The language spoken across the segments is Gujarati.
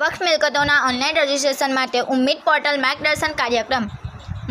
વક્ફ મિલકતોના ઓનલાઈન રજીસ્ટ્રેશન માટે ઉમ્મીદ પોર્ટલ માર્ગદર્શન કાર્યક્રમ.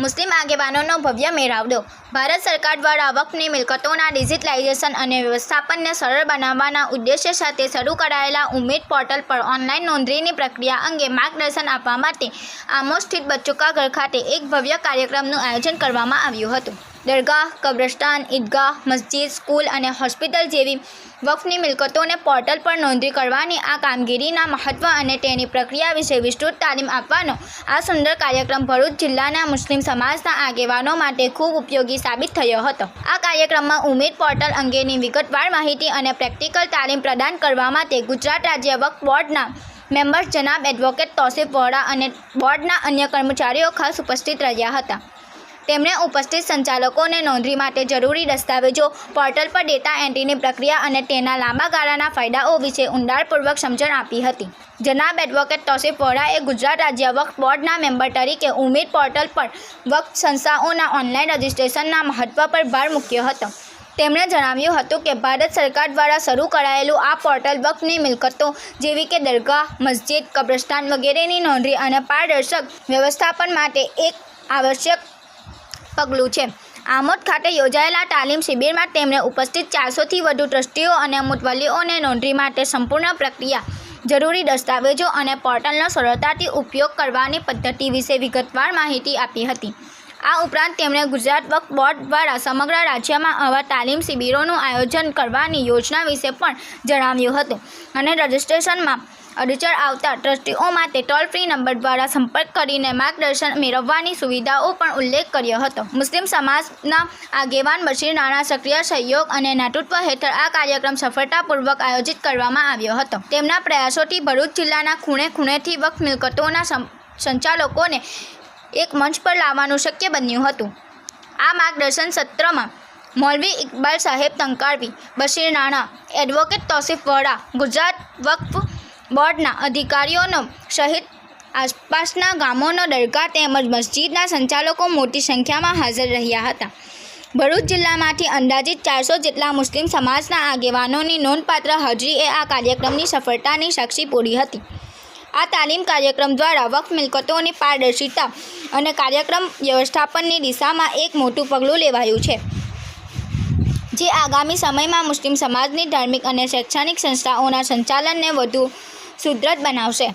મુસ્લિમ આગેવાનોનો ભવ્ય મેળાવડો. ભારત સરકાર દ્વારા વક્ફની મિલકતોના ડિજિટલાઇઝેશન અને વ્યવસ્થાપનને સરળ બનાવવાના ઉદ્દેશ્ય સાથે શરૂ કરાયેલા ઉમ્મીદ પોર્ટલ પર ઓનલાઈન નોંધણીની પ્રક્રિયા અંગે માર્ગદર્શન આપવા માટે આમો સ્થિત બચ્ચુકા ઘર ખાતે એક ભવ્ય કાર્યક્રમનું આયોજન કરવામાં આવ્યું હતું. દરગાહ, કબ્રસ્તાન, ઈદગાહ, મસ્જિદ, સ્કૂલ અને હોસ્પિટલ જેવી વકફની મિલકતોને પોર્ટલ પર નોંધણી કરવાની આ કામગીરીના મહત્ત્વ અને તેની પ્રક્રિયા વિશે વિસ્તૃત તાલીમ આપવાનો આ સુંદર કાર્યક્રમ ભરૂચ જિલ્લાના મુસ્લિમ સમાજના આગેવાનો માટે ખૂબ ઉપયોગી સાબિત થયો હતો. આ કાર્યક્રમમાં ઉમેદ પોર્ટલ અંગેની વિગતવાર માહિતી અને પ્રેક્ટિકલ તાલીમ પ્રદાન કરવા માટે ગુજરાત રાજ્ય વક્ફ બોર્ડના મેમ્બર્સ જનાબ એડવોકેટ તોસીફ વોરા અને બોર્ડના અન્ય કર્મચારીઓ ખાસ ઉપસ્થિત રહ્યા હતા. તેમણે ઉપસ્થિત સંચાલકોને નોંધણી માટે જરૂરી દસ્તાવેજો, પોર્ટલ પર ડેટા એન્ટ્રીની પ્રક્રિયા અને તેના લાંબા ગાળાના ફાયદાઓ વિશે ઊંડાણપૂર્વક સમજણ આપી હતી. જનાબ એડવોકેટ તોસીફ વોરાએ ગુજરાત રાજ્ય વક્ફ બોર્ડના મેમ્બર તરીકે ઉમેદ પોર્ટલ પર વક્ફ સંસ્થાઓના ઓનલાઈન રજિસ્ટ્રેશનના મહત્ત્વ પર ભાર મૂક્યો હતો. તેમણે જણાવ્યું હતું કે ભારત સરકાર દ્વારા શરૂ કરાયેલું આ પોર્ટલ વક્ફની મિલકતો જેવી કે દરગાહ, મસ્જિદ, કબ્રસ્તાન વગેરેની નોંધણી અને પારદર્શક વ્યવસ્થાપન માટે એક આવશ્યક પગલું છે. આમોદ ખાતે યોજાયેલા તાલીમ શિબિરમાં તેમણે ઉપસ્થિત ચારસોથી વધુ ટ્રસ્ટીઓ અને મુતવલીઓને નોંધણી માટે સંપૂર્ણ પ્રક્રિયા, જરૂરી દસ્તાવેજો અને પોર્ટલનો સરળતાથી ઉપયોગ કરવાની પદ્ધતિ વિશે વિગતવાર માહિતી આપી હતી. આ ઉપરાંત તેમણે ગુજરાત વક્ફ બોર્ડ દ્વારા સમગ્ર રાજ્યમાં આવા તાલીમ શિબિરોનું આયોજન કરવાની યોજના વિશે પણ જણાવ્યું હતું અને રજિસ્ટ્રેશનમાં અડચણ આવતા ટ્રસ્ટીઓ માટે ટોલ ફ્રી નંબર દ્વારા સંપર્ક કરીને માર્ગદર્શન મેળવવાની સુવિધાઓ પણ ઉલ્લેખ કર્યો હતો. મુસ્લિમ સમાજના આગેવાન બશીર નાણા સક્રિય સહયોગ અને નેતૃત્વ હેઠળ આ કાર્યક્રમ સફળતાપૂર્વક આયોજિત કરવામાં આવ્યો હતો. તેમના પ્રયાસોથી ભરૂચ જિલ્લાના ખૂણે ખૂણેથી વક્ફ મિલકતોના સંચાલકોને એક મંચ પર લાવવાનું શક્ય બન્યું હતું. આ માર્ગદર્શન સત્રમાં મૌલવી ઇકબાલ સાહેબ તંકારવી, બશીર નાણા, એડવોકેટ તોસીફ વડા, ગુજરાત વક્ફ બોર્ડના અધિકારીઓનો સહિત આસપાસના ગામોનો દરગાહ તેમજ મસ્જિદના સંચાલકો મોટી સંખ્યામાં હાજર રહ્યા હતા. ભરૂચ જિલ્લામાંથી અંદાજિત ચારસો જેટલા મુસ્લિમ સમાજના આગેવાનોની નોંધપાત્ર હાજરીએ આ કાર્યક્રમની સફળતાની સાક્ષી પૂરી હતી. આ તાલીમ કાર્યક્રમ દ્વારા વક્ફ મિલકતોની પારદર્શિતા અને કાર્યક્રમ વ્યવસ્થાપનની દિશામાં એક મોટું પગલું લેવાયું છે. જે આગામી સમયમાં મુસ્લિમ સમાજની ધાર્મિક અને શૈક્ષણિક સંસ્થાઓના સંચાલનને વધુ સુદૃઢ બનાવશે.